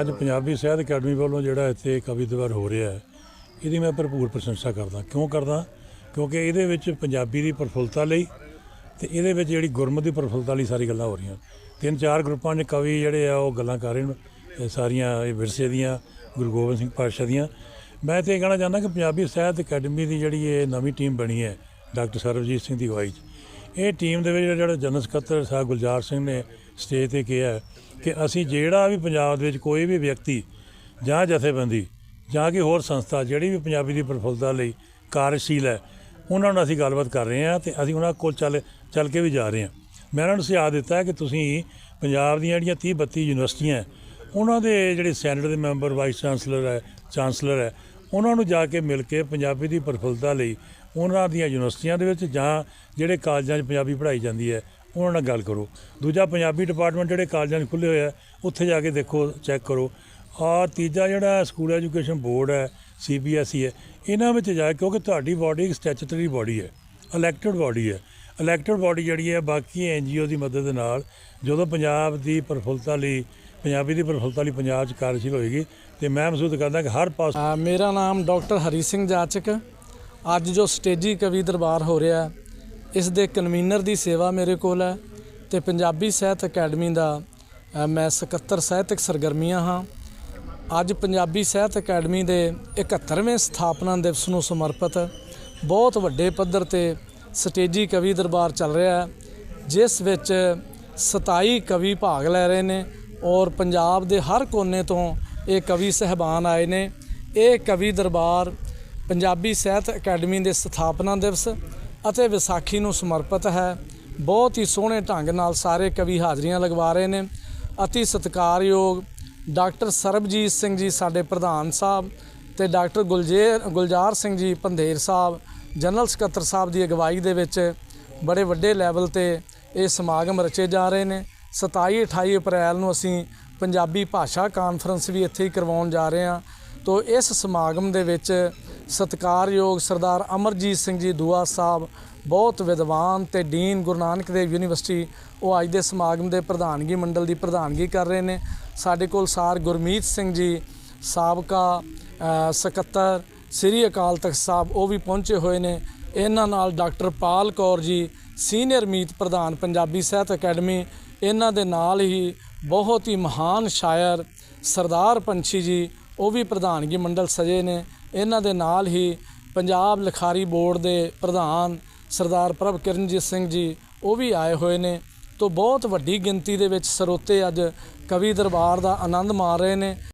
ਅੱਜ ਪੰਜਾਬੀ ਸਾਹਿਤ ਅਕੈਡਮੀ ਵੱਲੋਂ ਜਿਹੜਾ ਇੱਥੇ ਕਵੀ ਦਿਵਸ ਹੋ ਰਿਹਾ ਹੈ, ਇਹਦੀ ਮੈਂ ਭਰਪੂਰ ਪ੍ਰਸ਼ੰਸਾ ਕਰਦਾ। ਕਿਉਂ ਕਰਦਾ? ਕਿਉਂਕਿ ਇਹਦੇ ਵਿੱਚ ਪੰਜਾਬੀ ਦੀ ਪ੍ਰਫੁੱਲਤਾ ਲਈ ਤੇ ਇਹਦੇ ਵਿੱਚ ਜਿਹੜੀ ਗੁਰਮਤ ਦੀ ਪ੍ਰਫੁੱਲਤਾ ਲਈ ਸਾਰੀ ਗੱਲਾਂ ਹੋ ਰਹੀਆਂ। ਤਿੰਨ ਚਾਰ ਗਰੁੱਪਾਂ ਦੇ ਕਵੀ ਜਿਹੜੇ ਆ, ਉਹ ਗੱਲਾਂ ਕਰ ਰਹੇ ਨੇ ਸਾਰੀਆਂ ਇਹ ਵਿਰਸੇ ਦੀਆਂ, ਗੁਰੂ ਗੋਬਿੰਦ ਸਿੰਘ ਪਾਤਸ਼ਾਹ ਦੀਆਂ। ਮੈਂ ਤੇ ਇਹ ਕਹਿਣਾ ਚਾਹੁੰਦਾ ਕਿ ਪੰਜਾਬੀ ਸਾਹਿਤ ਅਕੈਡਮੀ ਦੀ ਜਿਹੜੀ ਇਹ ਨਵੀਂ ਟੀਮ ਬਣੀ ਹੈ, ਡਾਕਟਰ ਸਰਬਜੀਤ ਸਿੰਘ ਦੀ ਅਗਵਾਈ 'ਚ ਇਹ ਟੀਮ ਦੇ ਵਿੱਚ ਜਿਹੜਾ ਜਨਰਲ ਸਕੱਤਰ ਸਾਹਿਬ ਗੁਲਜ਼ਾਰ ਸਿੰਘ ਨੇ ਸਟੇਜ ਤੇ ਕਿਹਾ ਕਿ ਅਸੀਂ ਜਿਹੜਾ ਵੀ ਪੰਜਾਬ ਦੇ ਵਿੱਚ ਕੋਈ ਵੀ ਵਿਅਕਤੀ ਜਾਂ ਜਥੇਬੰਦੀ ਜਾਂ ਕਿ ਹੋਰ ਸੰਸਥਾ ਜਿਹੜੀ ਵੀ ਪੰਜਾਬੀ ਦੀ ਪ੍ਰਫੁੱਲਤਾ ਲਈ ਕਾਰਜਸ਼ੀਲ ਹੈ ਉਹਨਾਂ ਨਾਲ ਅਸੀਂ ਗੱਲਬਾਤ ਕਰ ਰਹੇ ਹਾਂ ਤੇ ਅਸੀਂ ਉਹਨਾਂ ਕੋਲ ਚੱਲ ਚੱਲ ਕੇ ਵੀ ਜਾ ਰਹੇ ਹਾਂ। ਮੈਂ ਉਹਨਾਂ ਨੂੰ ਸੁਝਾਅ ਦਿੱਤਾ ਕਿ ਤੁਸੀਂ ਪੰਜਾਬ ਦੀਆਂ ਜਿਹੜੀਆਂ 30 32 ਯੂਨੀਵਰਸਿਟੀਆਂ ਹੈ, ਉਹਨਾਂ ਦੇ ਜਿਹੜੇ ਸੈਨੇਟ ਦੇ ਮੈਂਬਰ ਵਾਈਸ ਚਾਂਸਲਰ ਹੈ ਚਾਂਸਲਰ ਹੈ ਉਹਨਾਂ ਨੂੰ ਜਾ ਕੇ ਮਿਲ ਕੇ ਪੰਜਾਬੀ ਦੀ ਪ੍ਰਫੁੱਲਤਾ ਲਈ ਉਹਨਾਂ ਦੀਆਂ ਯੂਨੀਵਰਸਿਟੀਆਂ ਦੇ ਵਿੱਚ ਜਾਂ ਜਿਹੜੇ ਕਾਲਜਾਂ 'ਚ ਪੰਜਾਬੀ ਪੜ੍ਹਾਈ ਜਾਂਦੀ ਹੈ ਉਹਨਾਂ ਨਾਲ ਗੱਲ ਕਰੋ। ਦੂਜਾ ਪੰਜਾਬੀ ਡਿਪਾਰਟਮੈਂਟ ਜਿਹੜੇ ਕਾਲਜਾਂ 'ਚ ਖੁੱਲੇ ਹੋਏ ਆ, ਉੱਥੇ ਜਾ ਕੇ ਦੇਖੋ ਚੈੱਕ ਕਰੋ। ਔਰ ਤੀਜਾ ਜਿਹੜਾ ਸਕੂਲ ਐਜੂਕੇਸ਼ਨ ਬੋਰਡ ਹੈ ਸੀਬੀਐਸਈ ਹੈ, ਇਹਨਾਂ ਵਿੱਚ ਜਾ ਕੇ ਕਿਉਂਕਿ ਤੁਹਾਡੀ ਬਾਡੀ ਇੱਕ ਸਟੈਚੂਟਰੀ ਬਾਡੀ ਹੈ ਇਲੈਕਟਡ ਬਾਡੀ ਹੈ। ਇਲੈਕਟਡ ਬਾਡੀ ਜਿਹੜੀ ਹੈ, ਬਾਕੀ ਐਨਜੀਓ ਦੀ ਮਦਦ ਦੇ ਨਾਲ ਜਦੋਂ ਪੰਜਾਬ ਦੀ ਪ੍ਰਫੁੱਲਤਾ ਲਈ, ਪੰਜਾਬੀ ਦੀ ਪ੍ਰਫੁੱਲਤਾ ਲਈ ਪੰਜਾਬ 'ਚ ਕਾਰਜਸ਼ੀਲ ਹੋਏਗੀ, ਤੇ ਮੈਂ ਮਹਿਸੂਸ ਕਰਦਾ ਕਿ ਹਰ ਪਾਸ ਮੇਰਾ ਨਾਮ ਡਾਕਟਰ ਹਰੀ ਸਿੰਘ ਜਾਚਕ, ਅੱਜ ਜੋ ਸਟੇਜੀ ਕਵੀ ਦਰਬਾਰ ਹੋ ਰਿਹਾ ਇਸ ਦੇ ਕਨਵੀਨਰ ਦੀ ਸੇਵਾ ਮੇਰੇ ਕੋਲ ਹੈ ਤੇ ਪੰਜਾਬੀ ਸਾਹਿਤ ਅਕੈਡਮੀ ਦਾ ਮੈਂ ਸਕੱਤਰ ਸਾਹਿਤਕ ਸਰਗਰਮੀਆਂ ਹਾਂ। ਅੱਜ ਪੰਜਾਬੀ ਸਾਹਿਤ ਅਕੈਡਮੀ ਦੇ 71ਵੇਂ ਸਥਾਪਨਾ ਦਿਵਸ ਨੂੰ ਸਮਰਪਿਤ ਬਹੁਤ ਵੱਡੇ ਪੱਧਰ ਤੇ ਸਟੇਜੀ ਕਵੀ ਦਰਬਾਰ ਚੱਲ ਰਿਹਾ ਹੈ, ਜਿਸ ਵਿੱਚ 27 ਕਵੀ ਭਾਗ ਲੈ ਰਹੇ ਨੇ ਔਰ ਪੰਜਾਬ ਦੇ ਹਰ ਕੋਨੇ ਤੋਂ ਇਹ ਕਵੀ ਸਹਿਬਾਨ ਆਏ ਨੇ। ਇਹ ਕਵੀ ਦਰਬਾਰ ਪੰਜਾਬੀ ਸਾਹਿਤ ਅਕੈਡਮੀ ਦੇ ਸਥਾਪਨਾ ਦਿਵਸ ਅਤੇ ਵਿਸਾਖੀ ਨੂੰ ਸਮਰਪਿਤ ਹੈ। ਬਹੁਤ ਹੀ ਸੋਹਣੇ ਢੰਗ ਨਾਲ ਸਾਰੇ ਕਵੀ ਹਾਜ਼ਰੀਆਂ ਲਗਵਾ ਰਹੇ ਨੇ। ਅਤੀ ਸਤਿਕਾਰਯੋਗ ਡਾਕਟਰ ਸਰਬਜੀਤ ਸਿੰਘ ਜੀ ਸਾਡੇ ਪ੍ਰਧਾਨ ਸਾਹਿਬ ਤੇ ਡਾਕਟਰ ਗੁਲਜੇਰ ਗੁਲਜ਼ਾਰ ਸਿੰਘ ਜੀ ਪੰਧੇਰ ਸਾਹਿਬ, ਜਨਰਲ ਸਕੱਤਰ ਸਾਹਿਬ ਦੀ ਅਗਵਾਈ ਦੇ ਵਿੱਚ ਬੜੇ ਵੱਡੇ ਲੈਵਲ ਤੇ ਇਹ ਸਮਾਗਮ ਰਚੇ ਜਾ ਰਹੇ ਨੇ। 27 28 ਅਪ੍ਰੈਲ ਨੂੰ ਅਸੀਂ ਪੰਜਾਬੀ ਭਾਸ਼ਾ ਕਾਨਫਰੰਸ ਵੀ ਇੱਥੇ ਹੀ ਕਰਵਾਉਣ ਜਾ ਰਹੇ ਹਾਂ। ਤੋ ਇਸ ਸਮਾਗਮ ਦੇ ਵਿੱਚ ਸਤਿਕਾਰਯੋਗ ਸਰਦਾਰ ਅਮਰਜੀਤ ਸਿੰਘ ਜੀ ਦੂਆ ਸਾਹਿਬ, ਬਹੁਤ ਵਿਦਵਾਨ ਤੇ ਡੀਨ ਗੁਰੂ ਨਾਨਕ ਦੇਵ ਯੂਨੀਵਰਸਿਟੀ, ਉਹ ਅੱਜ ਦੇ ਸਮਾਗਮ ਦੇ ਪ੍ਰਧਾਨਗੀ ਮੰਡਲ ਦੀ ਪ੍ਰਧਾਨਗੀ ਕਰ ਰਹੇ ਨੇ। ਸਾਡੇ ਕੋਲ ਸਾਰ ਗੁਰਮੀਤ ਸਿੰਘ ਜੀ, ਸਾਬਕਾ ਸਕੱਤਰ, ਸ੍ਰੀ ਅਕਾਲ ਤਖਤ ਸਾਹਿਬ, ਉਹ ਵੀ ਪਹੁੰਚੇ ਹੋਏ ਨੇ। ਇਹਨਾਂ ਨਾਲ ਡਾਕਟਰ ਪਾਲ ਕੌਰ ਜੀ, ਸੀਨੀਅਰ ਮੀਤ ਪ੍ਰਧਾਨ ਪੰਜਾਬੀ ਸਾਹਿਤ ਅਕੈਡਮੀ, ਇਹਨਾਂ ਦੇ ਨਾਲ ਹੀ ਬਹੁਤ ਹੀ ਮਹਾਨ ਸ਼ਾਇਰ ਸਰਦਾਰ ਪੰਛੀ ਜੀ, ਉਹ ਵੀ ਪ੍ਰਧਾਨਗੀ ਮੰਡਲ ਸਜੇ ਨੇ। ਇਹਨਾਂ ਦੇ ਨਾਲ ਹੀ ਪੰਜਾਬ ਲਿਖਾਰੀ ਬੋਰਡ ਦੇ ਪ੍ਰਧਾਨ ਸਰਦਾਰ ਪ੍ਰਭ ਕਿਰਨਜੀਤ ਸਿੰਘ ਜੀ ਉਹ ਵੀ ਆਏ ਹੋਏ ਨੇ ਤੋਂ ਬਹੁਤ ਵੱਡੀ ਗਿਣਤੀ ਦੇ ਵਿੱਚ ਸਰੋਤੇ ਅੱਜ ਕਵੀ ਦਰਬਾਰ ਦਾ ਆਨੰਦ ਮਾਣ ਰਹੇ ਨੇ।